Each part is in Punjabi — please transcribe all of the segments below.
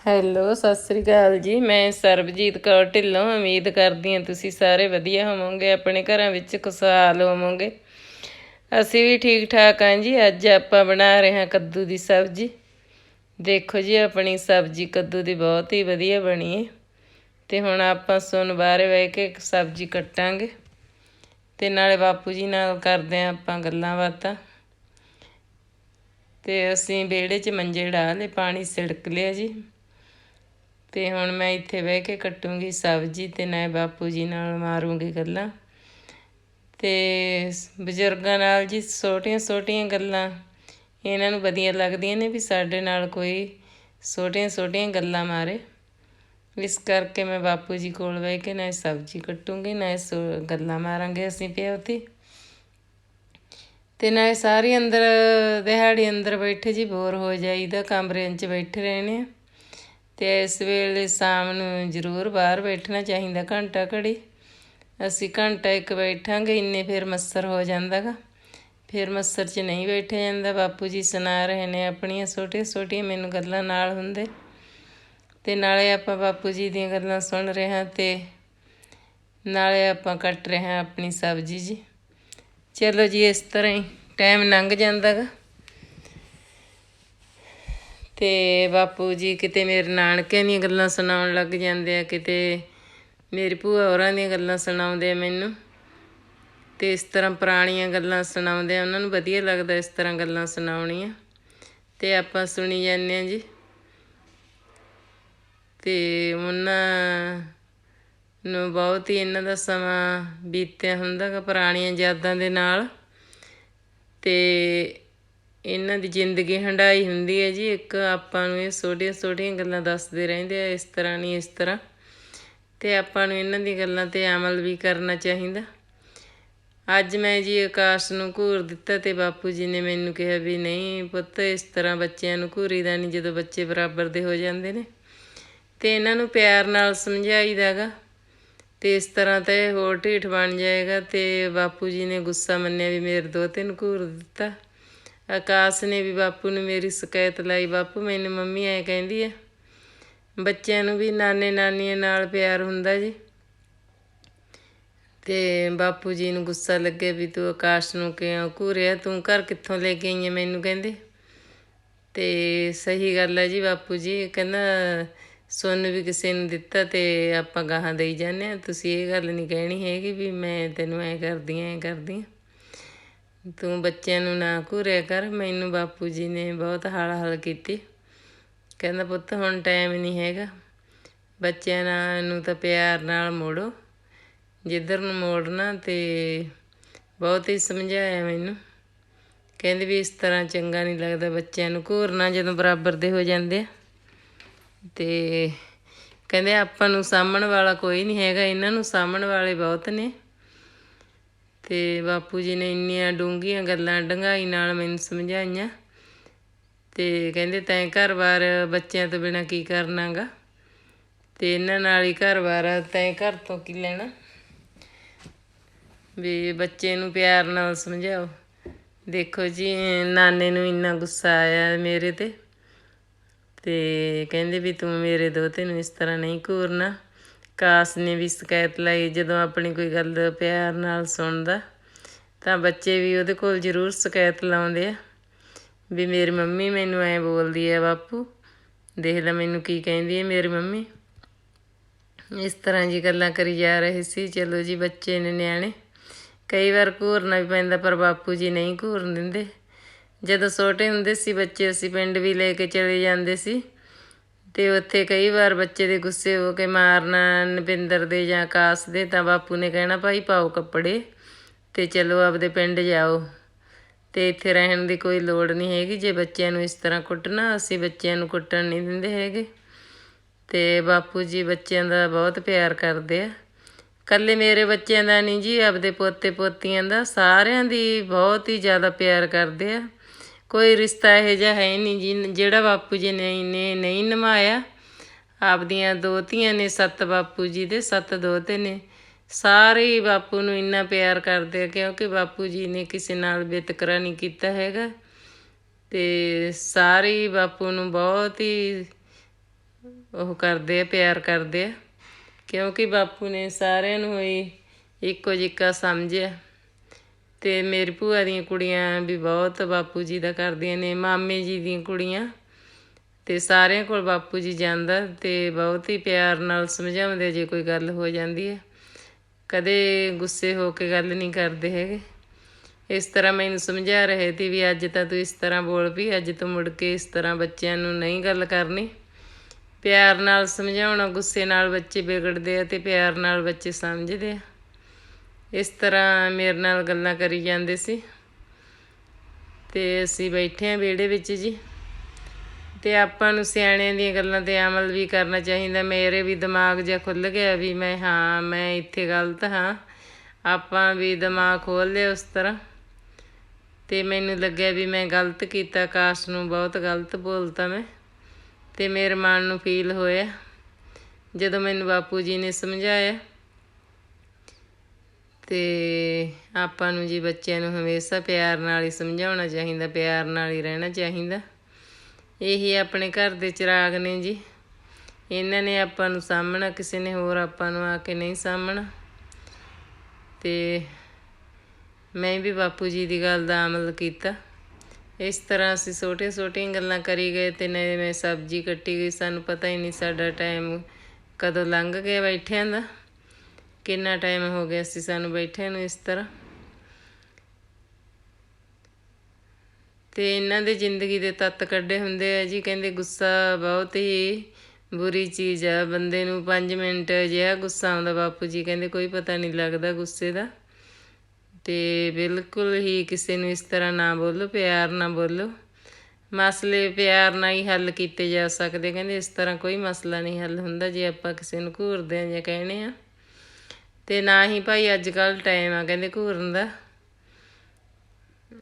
ਹੈਲੋ, ਸਤਿ ਸ੍ਰੀ ਅਕਾਲ ਜੀ। ਮੈਂ ਸਰਬਜੀਤ ਕੌਰ ਢਿੱਲੋਂ। ਉਮੀਦ ਕਰਦੀ ਹਾਂ ਤੁਸੀਂ ਸਾਰੇ ਵਧੀਆ ਹੋਵੋਗੇ, ਆਪਣੇ ਘਰਾਂ ਵਿੱਚ ਖੁਸ਼ਹਾਲ ਹੋਵੋਗੇ। ਅਸੀਂ ਵੀ ਠੀਕ ਠਾਕ ਹਾਂ ਜੀ। ਅੱਜ ਆਪਾਂ ਬਣਾ ਰਹੇ ਹਾਂ ਕੱਦੂ ਦੀ ਸਬਜ਼ੀ। ਦੇਖੋ ਜੀ, ਆਪਣੀ ਸਬਜ਼ੀ ਕੱਦੂ ਦੀ ਬਹੁਤ ਹੀ ਵਧੀਆ ਬਣੀ ਹੈ। ਤੇ ਹੁਣ ਆਪਾਂ ਸੁਣ ਬਾਹਰ ਬਹਿ ਕੇ ਸਬਜ਼ੀ ਕੱਟਾਂਗੇ। ਤੇ ਨਾਲੇ ਬਾਪੂ ਜੀ ਨਾਲ ਕਰਦੇ ਆਂ ਆਪਾਂ ਗੱਲਾਂ ਬਾਤਾਂ। ਤੇ ਅਸੀਂ ਵਿਹੜੇ 'ਚ ਮੰਜੇ ਢਾ ਲਏ, ਪਾਣੀ ਸਿੜਕ ਲਿਆ ਜੀ। ਤੇ ਹੁਣ ਮੈਂ ਇੱਥੇ ਬਹਿ ਕੇ ਕੱਟੂੰਗੀ ਸਬਜ਼ੀ ਤੇ ਨਾ ਬਾਪੂ ਜੀ ਨਾਲ ਮਾਰੂੰਗੀ ਗੱਲਾਂ। ਤੇ ਬਜ਼ੁਰਗਾਂ ਨਾਲ ਜੀ ਛੋਟੀਆਂ ਛੋਟੀਆਂ ਗੱਲਾਂ। ਇਹਨਾਂ ਨੂੰ ਵਧੀਆ ਲੱਗਦੀਆਂ ਨੇ ਵੀ ਸਾਡੇ ਨਾਲ ਕੋਈ ਛੋਟੀਆਂ ਛੋਟੀਆਂ ਗੱਲਾਂ ਮਾਰੇ। ਇਸ ਕਰਕੇ ਮੈਂ ਬਾਪੂ ਜੀ ਕੋਲ ਬਹਿ ਕੇ ਨਾ ਸਬਜ਼ੀ ਕੱਟੂੰਗੀ, ਨਾ ਗੱਲਾਂ ਮਾਰਾਂਗੇ ਅਸੀਂ ਪਿਓ ਤੇ। ਤੇ ਨਾ ਸਾਰੀ ਅੰਦਰ, ਦਿਹਾੜੀ ਅੰਦਰ ਬੈਠੇ ਜੀ, ਬੋਰ ਹੋ ਜਾਈਦਾ, ਕਮਰੇ 'ਚ ਬੈਠੇ ਰਹਿਣੇ ਆ। ਤੇ ਇਸ ਵੇਲੇ ਸ਼ਾਮ ਨੂੰ ਜ਼ਰੂਰ ਬਾਹਰ ਬੈਠਣਾ ਚਾਹੀਦਾ ਘੰਟਾ ਘੜੀ। ਅਸੀਂ ਘੰਟਾ ਇੱਕ ਬੈਠਾਂਗੇ, ਇੰਨੇ ਫਿਰ ਮੱਸਰ ਹੋ ਜਾਂਦਾਗਾ। ਫਿਰ ਮੱਸਰ 'ਚ ਨਹੀਂ ਬੈਠਿਆ ਜਾਂਦਾ। ਬਾਪੂ ਜੀ ਸੁਣਾ ਰਹੇ ਨੇ ਆਪਣੀਆਂ ਛੋਟੀਆਂ ਛੋਟੀਆਂ ਮੈਨੂੰ ਗੱਲਾਂ ਨਾਲ ਹੁੰਦੇ। ਤੇ ਨਾਲੇ ਆਪਾਂ ਬਾਪੂ ਜੀ ਦੀਆਂ ਗੱਲਾਂ ਸੁਣ ਰਹੇ ਹਾਂ ਤੇ ਨਾਲੇ ਆਪਾਂ ਕੱਟ ਰਹੇ ਹਾਂ ਆਪਣੀ ਸਬਜ਼ੀ ਜੀ। ਚਲੋ ਜੀ, ਇਸ ਤਰ੍ਹਾਂ ਹੀ ਟਾਈਮ ਲੰਘ ਜਾਂਦਾਗਾ। ਤੇ ਬਾਪੂ ਜੀ ਕਿਤੇ ਮੇਰੇ ਨਾਨਕਿਆਂ ਦੀਆਂ ਗੱਲਾਂ ਸੁਣਾਉਣ ਲੱਗ ਜਾਂਦੇ ਆ, ਕਿਤੇ ਮੇਰੀ ਭੂਆ ਹੋਰਾਂ ਦੀਆਂ ਗੱਲਾਂ ਸੁਣਾਉਂਦੇ ਆ ਮੈਨੂੰ। ਤੇ ਇਸ ਤਰ੍ਹਾਂ ਪੁਰਾਣੀਆਂ ਗੱਲਾਂ ਸੁਣਾਉਂਦੇ ਆ, ਉਹਨਾਂ ਨੂੰ ਵਧੀਆ ਲੱਗਦਾ ਇਸ ਤਰ੍ਹਾਂ ਗੱਲਾਂ ਸੁਣਾਉਣੀਆਂ। ਤੇ ਆਪਾਂ ਸੁਣੀ ਜਾਂਦੇ ਆ ਜੀ। ਤੇ ਉਹਨਾਂ ਨੂੰ ਬਹੁਤ ਹੀ ਇਹਨਾਂ ਦਾ ਸਮਾਂ ਬੀਤਿਆ ਹੁੰਦਾਗਾ ਪੁਰਾਣੀਆਂ ਯਾਦਾਂ ਦੇ ਨਾਲ। ਤੇ ਇਹਨਾਂ ਦੀ ਜ਼ਿੰਦਗੀ ਹੰਡਾਈ ਹੁੰਦੀ ਹੈ ਜੀ। ਇੱਕ ਆਪਾਂ ਨੂੰ ਇਹ ਛੋਟੀਆਂ ਛੋਟੀਆਂ ਗੱਲਾਂ ਦੱਸਦੇ ਰਹਿੰਦੇ ਆ, ਇਸ ਤਰ੍ਹਾਂ ਨਹੀਂ ਇਸ ਤਰ੍ਹਾਂ। ਤੇ ਆਪਾਂ ਨੂੰ ਇਹਨਾਂ ਦੀ ਗੱਲਾਂ ਤੇ ਅਮਲ ਵੀ ਕਰਨਾ ਚਾਹੀਦਾ। ਅੱਜ ਮੈਂ ਜੀ ਆਕਾਸ਼ ਨੂੰ ਘੂਰ ਦਿੱਤਾ ਤੇ ਬਾਪੂ ਜੀ ਨੇ ਮੈਨੂੰ ਕਿਹਾ ਵੀ ਨਹੀਂ ਪੁੱਤ, ਇਸ ਤਰ੍ਹਾਂ ਬੱਚਿਆਂ ਨੂੰ ਘੂਰੀਦਾ ਨਹੀਂ ਜਦੋਂ ਬੱਚੇ ਬਰਾਬਰ ਦੇ ਹੋ ਜਾਂਦੇ ਨੇ। ਤੇ ਇਹਨਾਂ ਨੂੰ ਪਿਆਰ ਨਾਲ ਸਮਝਾਈਦਾਗਾ ਤੇ ਇਸ ਤਰ੍ਹਾਂ ਤੇ ਹੋਰ ਢੀਠ ਬਣ ਜਾਏਗਾ ਤੇ ਬਾਪੂ ਜੀ ਨੇ ਗੁੱਸਾ ਮੰਨਿਆ ਵੀ ਮੇਰੇ ਦੋ ਤਿੰਨ ਘੂਰ ਦਿੱਤਾ। ਆਕਾਸ਼ ਨੇ ਵੀ ਬਾਪੂ ਨੂੰ ਮੇਰੀ ਸ਼ਿਕਾਇਤ ਲਾਈ। ਬਾਪੂ ਮੈਨੂੰ ਮੰਮੀ ਐ ਕਹਿੰਦੀ ਐ, ਬੱਚਿਆਂ ਨੂੰ ਵੀ ਨਾਨੇ ਨਾਨੀਆਂ ਨਾਲ ਪਿਆਰ ਹੁੰਦਾ ਜੀ। ਤੇ ਬਾਪੂ ਜੀ ਨੂੰ ਗੁੱਸਾ ਲੱਗੇ ਵੀ ਤੂੰ ਆਕਾਸ਼ ਨੂੰ ਕਿਉਂ ਘੂਰਿਆ? ਤੂੰ ਘਰ ਕਿੱਥੋਂ ਲੈ ਕੇ ਆਈ ਐ ਮੈਨੂੰ ਕਹਿੰਦੇ। ਤੇ ਸਹੀ ਗੱਲ ਹੈ ਜੀ ਬਾਪੂ ਜੀ, ਕਹਿੰਦਾ ਸੁਣ ਵੀ ਕਿਸੇ ਨੂੰ ਦਿੱਤਾ ਤੇ ਆਪਾਂ ਗਾਹਾਂ ਦੇਈ ਜਾਂਦੇ ਆ। ਤੁਸੀਂ ਇਹ ਗੱਲ ਨਹੀਂ ਕਹਿਣੀ ਹੈਗੀ ਵੀ ਮੈਂ ਤੈਨੂੰ ਐ ਕਰਦੀ ਐ ਕਰਦੀ ਆ। ਤੂੰ ਬੱਚਿਆਂ ਨੂੰ ਨਾ ਘੂਰਿਆ ਕਰ, ਮੈਨੂੰ ਬਾਪੂ ਜੀ ਨੇ ਬਹੁਤ ਹਾਲ ਹਾਲ ਕੀਤੀ। ਕਹਿੰਦਾ, ਪੁੱਤ, ਹੁਣ ਟਾਈਮ ਨਹੀਂ ਹੈਗਾ। ਬੱਚਿਆਂ ਨਾਲ ਨੂੰ ਤਾਂ ਪਿਆਰ ਨਾਲ ਮੋੜੋ। ਜਿੱਧਰ ਨੂੰ ਮੋੜਨਾ ਤੇ ਬਹੁਤ ਹੀ ਸਮਝਾਇਆ ਮੈਨੂੰ। ਕਹਿੰਦੇ ਵੀ ਇਸ ਤਰ੍ਹਾਂ ਚੰਗਾ ਨਹੀਂ ਲੱਗਦਾ ਬੱਚਿਆਂ ਨੂੰ ਘੂਰਨਾ ਜਦੋਂ ਬਰਾਬਰ ਦੇ ਹੋ ਜਾਂਦੇ ਆ। ਤੇ ਕਹਿੰਦੇ, ਆਪਾਂ ਨੂੰ ਸਾਹਮਣ ਵਾਲਾ ਕੋਈ ਨਹੀਂ ਹੈਗਾ। ਇਹਨਾਂ ਨੂੰ ਸਾਹਮਣ ਵਾਲੇ ਬਹੁਤ ਨੇ। ਤੇ ਬਾਪੂ ਜੀ ਨੇ ਇੰਨੀਆਂ ਡੂੰਘੀਆਂ ਗੱਲਾਂ ਡੰਗਾਈ ਨਾਲ ਮੈਨੂੰ ਸਮਝਾਈਆਂ ਤੇ ਕਹਿੰਦੇ ਤੈਂ ਘਰ-ਬਾਰ ਬੱਚਿਆਂ ਤੋਂ ਬਿਨਾ ਕੀ ਕਰਨਾਗਾ? ਤੇ ਇਹਨਾਂ ਨਾਲ ਹੀ ਘਰ-ਬਾਰ ਤੈਂ ਘਰ ਤੋਂ ਕੀ ਲੈਣਾ? ਵੀ ਬੱਚੇ ਨੂੰ ਪਿਆਰ ਨਾਲ ਸਮਝਾਓ। ਦੇਖੋ ਜੀ, ਨਾਨੇ ਨੂੰ ਇੰਨਾ ਗੁੱਸਾ ਆਇਆ ਮੇਰੇ ਤੇ ਤੇ ਕਹਿੰਦੇ ਵੀ ਤੂੰ ਮੇਰੇ ਦੋਤੇ ਨੂੰ ਇਸ ਤਰ੍ਹਾਂ ਨਹੀਂ ਘੂਰਨਾ। ਕਾਸ ਨੇ ਵੀ ਸ਼ਿਕਾਇਤ ਲਈ ਜਦੋਂ ਆਪਣੀ ਕੋਈ ਗੱਲ ਪਿਆਰ ਨਾਲ ਸੁਣਦਾ, ਤਾਂ ਬੱਚੇ ਵੀ ਉਹਦੇ ਕੋਲ ਜ਼ਰੂਰ ਸ਼ਿਕਾਇਤ ਲਾਉਂਦੇ ਆ ਵੀ ਮੇਰੀ ਮੰਮੀ ਮੈਨੂੰ ਐ ਬੋਲਦੀ ਐ ਬਾਪੂ, ਦੇਖ ਲੈ ਮੈਨੂੰ ਕੀ ਕਹਿੰਦੀ ਐ ਮੇਰੀ ਮੰਮੀ। ਇਸ ਤਰ੍ਹਾਂ ਜੀ ਗੱਲਾਂ ਕਰੀ ਜਾ ਰਹੇ ਸੀ, ਚਲੋ ਜੀ ਬੱਚੇ ਨੇ ਨਿਆਣੇ। ਕਈ ਵਾਰ ਘੂਰਨਾ ਵੀ ਪੈਂਦਾ ਪਰ ਬਾਪੂ ਜੀ ਨਹੀਂ ਘੂਰਨ ਦਿੰਦੇ। ਜਦੋਂ ਛੋਟੇ ਹੁੰਦੇ ਸੀ ਬੱਚੇ ਅਸੀਂ ਪਿੰਡ ਵੀ ਲੈ ਕੇ ਚਲੇ ਜਾਂਦੇ ਸੀ ਤੇ ਉੱਥੇ ਕਈ ਵਾਰ ਬੱਚੇ ਦੇ ਗੁੱਸੇ ਹੋ ਕੇ ਮਾਰਨਾ, ਨਵਿੰਦਰ ਦੇ ਜਾਂ ਆਕਾਸ਼ ਦੇ, ਤਾਂ ਬਾਪੂ ਨੇ ਕਹਿਣਾ, ਭਾਈ ਪਾਓ ਕੱਪੜੇ ਤੇ ਚਲੋ ਆਪਦੇ ਪਿੰਡ ਜਾਓ। ਤੇ ਇੱਥੇ ਰਹਿਣ ਦੀ ਕੋਈ ਲੋੜ ਨਹੀਂ ਹੈਗੀ, ਜੇ ਬੱਚਿਆਂ ਨੂੰ ਇਸ ਤਰ੍ਹਾਂ ਕੁੱਟਣਾ, ਅਸੀਂ ਬੱਚਿਆਂ ਨੂੰ ਕੁੱਟਣ ਨਹੀਂ ਦਿੰਦੇ ਹੈਗੇ। ਤੇ ਬਾਪੂ ਜੀ ਬੱਚਿਆਂ ਦਾ ਬਹੁਤ ਪਿਆਰ ਕਰਦੇ ਆ। ਕੱਲੇ ਮੇਰੇ ਬੱਚਿਆਂ ਦਾ ਨਹੀਂ ਜੀ, ਆਪਦੇ ਪੋਤੇ ਪੋਤੀਆਂ ਦਾ, ਸਾਰਿਆਂ ਦੀ ਬਹੁਤ ਹੀ ਜ਼ਿਆਦਾ ਪਿਆਰ ਕਰਦੇ ਆ। ਕੋਈ ਰਿਸ਼ਤਾ ਇਹ ਜਿਹਾ ਹੈ ਨਹੀਂ ਜੀ, ਜਿਹੜਾ ਬਾਪੂ ਜੀ ਨੇ ਨੇ ਨਹੀਂ ਨਿਭਾਇਆ। ਆਪਦੀਆਂ ਦੋਤੀਆਂ ਨੇ, ਸੱਤ ਬਾਪੂ ਜੀ ਦੇ, ਸੱਤ ਦੋਤੇ ਨੇ। ਸਾਰੇ ਹੀ ਬਾਪੂ ਨੂੰ ਇੰਨਾ ਪਿਆਰ ਕਰਦੇ ਆ, ਕਿਉਂਕਿ ਬਾਪੂ ਜੀ ਨੇ ਕਿਸੇ ਨਾਲ ਬਿਤਕਰਾ ਨਹੀਂ ਕੀਤਾ ਹੈਗਾ। ਤੇ ਸਾਰੇ ਬਾਪੂ ਨੂੰ ਬਹੁਤ ਹੀ ਉਹ ਕਰਦੇ ਆ, ਪਿਆਰ ਕਰਦੇ ਆ। ਕਿਉਂਕਿ ਬਾਪੂ ਨੇ ਸਾਰਿਆਂ ਨੂੰ ਹੀ ਇੱਕੋ ਜਿਹਾ ਸਮਝਿਆ। ਤੇ ਮੇਰੀ ਭੂਆ ਦੀਆਂ ਕੁੜੀਆਂ ਵੀ ਬਹੁਤ ਬਾਪੂ ਜੀ ਦਾ ਕਰਦੀਆਂ ਨੇ, ਮਾਮੇ ਜੀ ਦੀਆਂ ਕੁੜੀਆਂ ਤੇ ਸਾਰਿਆਂ ਕੋਲ ਬਾਪੂ ਜੀ ਜਾਂਦਾ ਤੇ ਬਹੁਤ ਹੀ ਪਿਆਰ ਨਾਲ ਸਮਝਾਉਂਦੇ ਜੇ ਕੋਈ ਗੱਲ ਹੋ ਜਾਂਦੀ ਹੈ। ਕਦੇ ਗੁੱਸੇ ਹੋ ਕੇ ਗੱਲ ਨਹੀਂ ਕਰਦੇ ਹੈਗੇ। ਇਸ ਤਰ੍ਹਾਂ ਮੈਨੂੰ ਸਮਝਾ ਰਹੇ ਸੀ ਵੀ ਅੱਜ ਤਾਂ ਤੂੰ ਇਸ ਤਰ੍ਹਾਂ ਬੋਲ ਵੀ ਅੱਜ ਤੂੰ ਮੁੜ ਕੇ ਇਸ ਤਰ੍ਹਾਂ ਬੱਚਿਆਂ ਨੂੰ ਨਹੀਂ ਗੱਲ ਕਰਨੀ। ਪਿਆਰ ਨਾਲ ਸਮਝਾਉਣਾ, ਗੁੱਸੇ ਨਾਲ ਬੱਚੇ ਵਿਗੜਦੇ ਆ ਤੇ ਪਿਆਰ ਨਾਲ ਬੱਚੇ ਸਮਝਦੇ ਆ। ਇਸ ਤਰ੍ਹਾਂ ਮੇਰੇ ਨਾਲ ਗੱਲਾਂ ਕਰੀ ਜਾਂਦੇ ਸੀ। ਤੇ ਅਸੀਂ ਬੈਠੇ ਆ ਵਿਹੜੇ ਵਿੱਚ ਜੀ। ਤੇ ਆਪਾਂ ਨੂੰ ਸਿਆਣਿਆਂ ਦੀਆਂ ਗੱਲਾਂ ਤੇ ਅਮਲ ਵੀ ਕਰਨਾ ਚਾਹੀਦਾ। ਮੇਰੇ ਵੀ ਦਿਮਾਗ ਜਿਹਾ ਖੁੱਲ ਗਿਆ ਵੀ ਮੈਂ, ਹਾਂ, ਮੈਂ ਇੱਥੇ ਗਲਤ ਹਾਂ। ਆਪਾਂ ਵੀ ਦਿਮਾਗ ਖੋਲ ਲਿਆ ਉਸ ਤਰ੍ਹਾਂ। ਤੇ ਮੈਨੂੰ ਲੱਗਿਆ ਵੀ ਮੈਂ ਗਲਤ ਕੀਤਾ। ਕਾਸ਼ ਨੂੰ ਬਹੁਤ ਗਲਤ ਬੋਲਤਾ ਮੈਂ। ਤੇ ਮੇਰੇ ਮਨ ਨੂੰ ਫੀਲ ਹੋਇਆ। ਜਦੋਂ ਮੈਨੂੰ ਬਾਪੂ ਜੀ ਨੇ ਸਮਝਾਇਆ ਤੇ ਆਪਾਂ ਨੂੰ ਜੀ ਬੱਚਿਆਂ ਨੂੰ ਹਮੇਸ਼ਾ ਪਿਆਰ ਨਾਲ ਹੀ ਸਮਝਾਉਣਾ ਚਾਹੀਦਾ, ਪਿਆਰ ਨਾਲ ਹੀ ਰਹਿਣਾ ਚਾਹੀਦਾ। ਇਹੀ ਆਪਣੇ ਘਰ ਦੇ ਚਿਰਾਗ ਨੇ ਜੀ। ਇਹਨਾਂ ਨੇ ਆਪਾਂ ਨੂੰ ਸਾਹਮਣਾ ਕਿਸੇ ਨੇ ਹੋਰ ਆਪਾਂ ਨੂੰ ਆ ਕੇ ਨਹੀਂ ਸਾਹਮਣਾ ਤੇ ਮੈਂ ਵੀ ਬਾਪੂ ਜੀ ਦੀ ਗੱਲ ਦਾ ਅਮਲ ਕੀਤਾ। ਇਸ ਤਰ੍ਹਾਂ ਅਸੀਂ ਛੋਟੇ ਛੋਟੀਆਂ ਗੱਲਾਂ ਕਰੀ ਗਏ ਤੇ ਨਵੇਂ ਮੈਂ ਸਬਜ਼ੀ ਕੱਟੀ ਗਈ। ਸਾਨੂੰ ਪਤਾ ਹੀ ਨਹੀਂ ਸਾਡਾ ਟਾਈਮ ਕਦੋਂ ਲੰਘ ਗਿਆ ਬੈਠਿਆਂ ਦਾ। ਕਿੰਨਾ ਟਾਈਮ ਹੋ ਗਿਆ ਸੀ ਸਾਨੂੰ ਬੈਠਿਆਂ ਨੂੰ ਇਸ ਤਰ੍ਹਾਂ? ਤੇ ਇਹਨਾਂ ਦੇ ਜ਼ਿੰਦਗੀ ਦੇ ਤੱਤ ਕੱਢੇ ਹੁੰਦੇ ਆ ਜੀ, ਕਹਿੰਦੇ ਗੁੱਸਾ ਬਹੁਤ ਹੀ ਬੁਰੀ ਚੀਜ਼ ਆ, ਬੰਦੇ ਨੂੰ 5 ਮਿੰਟ ਜਿਹਾ ਗੁੱਸਾ ਆਉਂਦਾ ਬਾਪੂ ਜੀ, ਕਹਿੰਦੇ ਕੋਈ ਪਤਾ ਨਹੀਂ ਲੱਗਦਾ ਗੁੱਸੇ ਦਾ। ਤੇ ਬਿਲਕੁਲ ਹੀ ਕਿਸੇ ਨੂੰ ਇਸ ਤਰ੍ਹਾਂ ਨਾ ਬੋਲੋ, ਪਿਆਰ ਨਾ ਬੋਲੋ। ਮਸਲੇ ਪਿਆਰ ਨਾਲ ਹੀ ਹੱਲ ਕੀਤੇ ਜਾ ਸਕਦੇ, ਕਹਿੰਦੇ ਇਸ ਤਰ੍ਹਾਂ ਕੋਈ ਮਸਲਾ ਨਹੀਂ ਹੱਲ ਹੁੰਦਾ ਜੇ ਆਪਾਂ ਕਿਸੇ ਨੂੰ ਘੂਰਦੇ ਆ ਜਾਂ ਕਹਿੰਦੇ ਆ। ਤੇ ਨਾ ਹੀ ਭਾਈ ਅੱਜ ਕੱਲ ਟਾਈਮ ਆ, ਕਹਿੰਦੇ ਘੂਰਨ ਦਾ।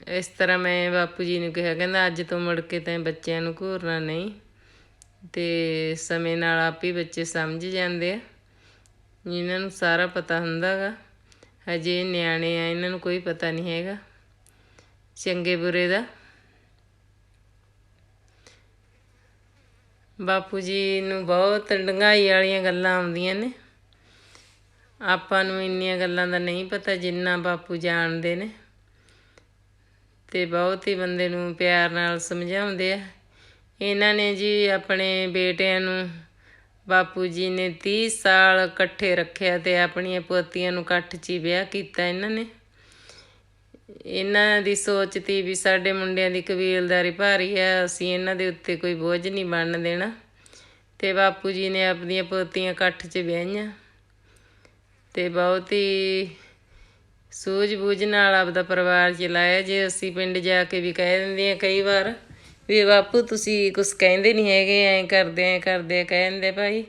ਇਸ ਤਰ੍ਹਾਂ ਮੈਂ ਬਾਪੂ ਜੀ ਨੂੰ ਕਿਹਾ, ਕਹਿੰਦਾ ਅੱਜ ਤੋਂ ਮੁੜ ਕੇ ਤੈਂ ਬੱਚਿਆਂ ਨੂੰ ਘੂਰਨਾ ਨਹੀਂ। ਤੇ ਸਮੇਂ ਨਾਲ ਆਪ ਹੀ ਬੱਚੇ ਸਮਝ ਜਾਂਦੇ ਆ। ਇਹਨਾਂ ਨੂੰ ਸਾਰਾ ਪਤਾ ਹੁੰਦਾਗਾ ਹਜੇ ਨਿਆਣੇ ਆ, ਇਹਨਾਂ ਨੂੰ ਕੋਈ ਪਤਾ ਨਹੀਂ ਹੈਗਾ। ਚੰਗੇ ਬੁਰੇ ਦਾ। ਬਾਪੂ ਜੀ ਨੂੰ ਬਹੁਤ ਡੰਗਾਈ ਵਾਲੀਆਂ ਗੱਲਾਂ ਆਉਂਦੀਆਂ ਨੇ। ਆਪਾਂ ਨੂੰ ਇੰਨੀਆਂ ਗੱਲਾਂ ਦਾ ਨਹੀਂ ਪਤਾ ਜਿੰਨਾ ਬਾਪੂ ਜਾਣਦੇ ਨੇ। ਤੇ ਬਹੁਤ ਹੀ ਬੰਦੇ ਨੂੰ ਪਿਆਰ ਨਾਲ ਸਮਝਾਉਂਦੇ ਆ। ਇਹਨਾਂ ਨੇ ਜੀ ਆਪਣੇ ਬੇਟਿਆਂ ਨੂੰ ਬਾਪੂ ਜੀ ਨੇ 30 ਸਾਲ ਇਕੱਠੇ ਰੱਖਿਆ ਤੇ ਆਪਣੀਆਂ ਪੋਤੀਆਂ ਨੂੰ ਇਕੱਠ 'ਚ ਹੀ ਵਿਆਹ ਕੀਤਾ ਇਹਨਾਂ ਨੇ। ਇਹਨਾਂ ਦੀ ਸੋਚ ਤੀ ਵੀ ਸਾਡੇ ਮੁੰਡਿਆਂ ਦੀ ਕਬੀਲਦਾਰੀ ਭਾਰੀ ਹੈ ਅਸੀਂ ਇਹਨਾਂ ਦੇ ਉੱਤੇ ਕੋਈ ਬੋਝ ਨਹੀਂ ਬਣਨ ਦੇਣਾ। ਤੇ ਬਾਪੂ ਜੀ ਨੇ ਆਪਣੀਆਂ ਪੋਤੀਆਂ ਇਕੱਠ 'ਚ ਵਿਆਹੀਆਂ। ਤੇ ਬਹੁਤ ਹੀ ਸੂਝ-ਬੂਝ ਨਾਲ ਆਪਦਾ ਪਰਿਵਾਰ ਚਲਾਇਆ। ਜੇ ਅਸੀਂ ਪਿੰਡ ਜਾ ਕੇ ਵੀ ਕਹਿ ਦਿੰਦੇ ਆ ਕਈ ਵਾਰ ਵੀ ਬਾਪੂ ਤੁਸੀਂ ਕੁਝ ਕਹਿੰਦੇ ਨਹੀਂ ਹੈਗੇ, ਐਂ ਕਰਦੇ ਐਂ ਕਰਦੇ ਕਹਿੰਦੇ ਭਾਈ,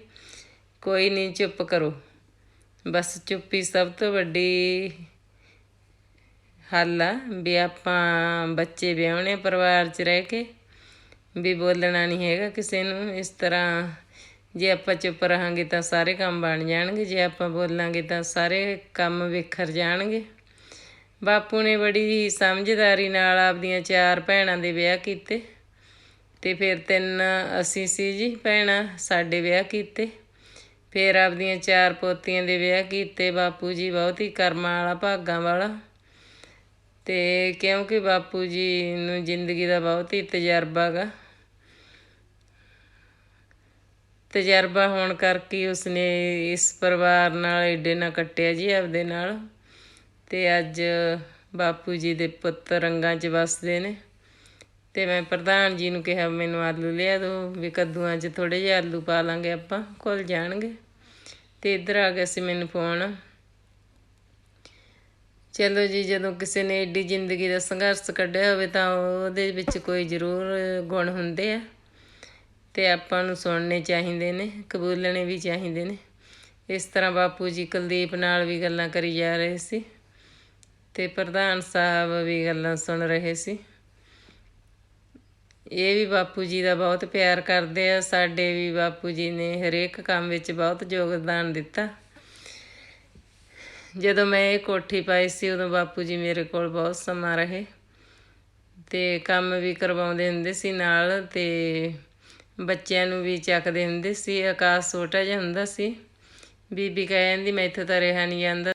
ਕੋਈ ਨਹੀਂ ਚੁੱਪ ਕਰੋ। ਬਸ ਚੁੱਪੀ ਸਭ ਤੋਂ ਵੱਡੀ ਹੱਲ ਆ ਵੀ ਆਪਾਂ ਬੱਚੇ ਵਿਆਹਣੇ ਪਰਿਵਾਰ 'ਚ ਰਹਿ ਕੇ ਵੀ ਬੋਲਣਾ ਨਹੀਂ ਹੈਗਾ ਕਿਸੇ ਨੂੰ। ਇਸ ਤਰ੍ਹਾਂ ਜੇ ਆਪਾਂ ਚੁੱਪ ਰਹਾਂਗੇ ਤਾਂ ਸਾਰੇ ਕੰਮ ਬਣ ਜਾਣਗੇ, ਜੇ ਆਪਾਂ ਬੋਲਾਂਗੇ ਤਾਂ ਸਾਰੇ ਕੰਮ ਵਿਖਰ ਜਾਣਗੇ। ਬਾਪੂ ਨੇ ਬੜੀ ਹੀ ਸਮਝਦਾਰੀ ਨਾਲ ਆਪਦੀਆਂ ਚਾਰ ਭੈਣਾਂ ਦੇ ਵਿਆਹ ਕੀਤੇ ਤੇ ਫਿਰ ਤਿੰਨ ਅਸੀਂ ਸੀ ਜੀ ਭੈਣਾਂ ਸਾਡੇ ਵਿਆਹ ਕੀਤੇ। ਫਿਰ ਆਪਦੀਆਂ ਚਾਰ ਪੋਤੀਆਂ ਦੇ ਵਿਆਹ ਕੀਤੇ, ਬਾਪੂ ਜੀ ਬਹੁਤ ਹੀ ਕਰਮਾਂ ਵਾਲਾ, ਭਾਗਾਂ ਵਾਲਾ। ਤੇ ਕਿਉਂਕਿ ਬਾਪੂ ਜੀ ਨੂੰ ਜ਼ਿੰਦਗੀ ਦਾ ਬਹੁਤ ਹੀ ਤਜਰਬਾ ਗਾ ਤਜਰਬਾ ਹੋਣ ਕਰਕੇ ਉਸਨੇ ਇਸ ਪਰਿਵਾਰ ਨਾਲ ਏਡੇ ਨਾ ਕੱਟਿਆ ਜੀ ਆਪਦੇ ਨਾਲ। ਤੇ ਅੱਜ ਬਾਪੂ ਜੀ ਦੇ ਪੁੱਤ ਰੰਗਾਂ 'ਚ ਵਸਦੇ ਨੇ। ਤੇ ਮੈਂ ਪ੍ਰਧਾਨ ਜੀ ਨੂੰ ਕਿਹਾ, ਮੈਨੂੰ ਆਲੂ ਲਿਆ ਦਿਓ ਵੀ ਕੱਦੂਆਂ 'ਚ ਥੋੜੇ ਜਿਹੇ ਆਲੂ ਪਾ ਲਾਂਗੇ ਆਪਾਂ ਖੁੱਲ ਜਾਣਗੇ। ਤੇ ਇੱਧਰ ਆ ਗਿਆ ਸੀ ਮੈਨੂੰ ਫੋਨ। ਚਲੋ ਜੀ, ਜਦੋਂ ਕਿਸੇ ਨੇ ਏਡੀ ਜ਼ਿੰਦਗੀ ਦਾ ਸੰਘਰਸ਼ ਕੱਢਿਆ ਹੋਵੇ ਤਾਂ ਉਹਦੇ ਵਿੱਚ ਕੋਈ ਜ਼ਰੂਰ ਗੁਣ ਹੁੰਦੇ ਆ। ਤੇ ਆਪਾਂ ਨੂੰ ਸੁਣਨੇ ਚਾਹੀਦੇ ਨੇ, ਕਬੂਲਣੇ ਵੀ ਚਾਹੀਦੇ ਨੇ। ਇਸ ਤਰ੍ਹਾਂ ਬਾਪੂ ਜੀ ਕੁਲਦੀਪ ਨਾਲ ਵੀ ਗੱਲਾਂ ਕਰੀ ਜਾ ਰਹੇ ਸੀ ਤੇ ਪ੍ਰਧਾਨ ਸਾਹਿਬ ਵੀ ਗੱਲਾਂ ਸੁਣ ਰਹੇ ਸੀ। ਇਹ ਵੀ ਬਾਪੂ ਜੀ ਦਾ ਬਹੁਤ ਪਿਆਰ ਕਰਦੇ ਆ, ਸਾਡੇ ਵੀ ਬਾਪੂ ਜੀ ਨੇ ਹਰੇਕ ਕੰਮ ਵਿੱਚ ਬਹੁਤ ਯੋਗਦਾਨ ਦਿੱਤਾ। ਜਦੋਂ ਮੈਂ ਇਹ ਕੋਠੀ ਪਾਈ ਸੀ, ਉਦੋਂ ਬਾਪੂ ਜੀ ਮੇਰੇ ਕੋਲ ਬਹੁਤ ਸਮਾਂ ਰਹੇ ਤੇ ਕੰਮ ਵੀ ਕਰਵਾਉਂਦੇ ਹੁੰਦੇ ਸੀ ਨਾਲ ਤੇ ਬੱਚਿਆਂ ਨੂੰ ਵੀ ਚੱਕਦੇ ਹੁੰਦੇ ਸੀ, ਆਕਾਸ਼ ਛੋਟਾ ਜਿਹਾ ਹੁੰਦਾ ਸੀ। ਬੀਬੀ ਕਹਿ ਜਾਂਦੀ ਮੈਥੋਂ ਤਾਂ ਰਿਹਾ ਨਹੀਂ ਜਾਂਦਾ।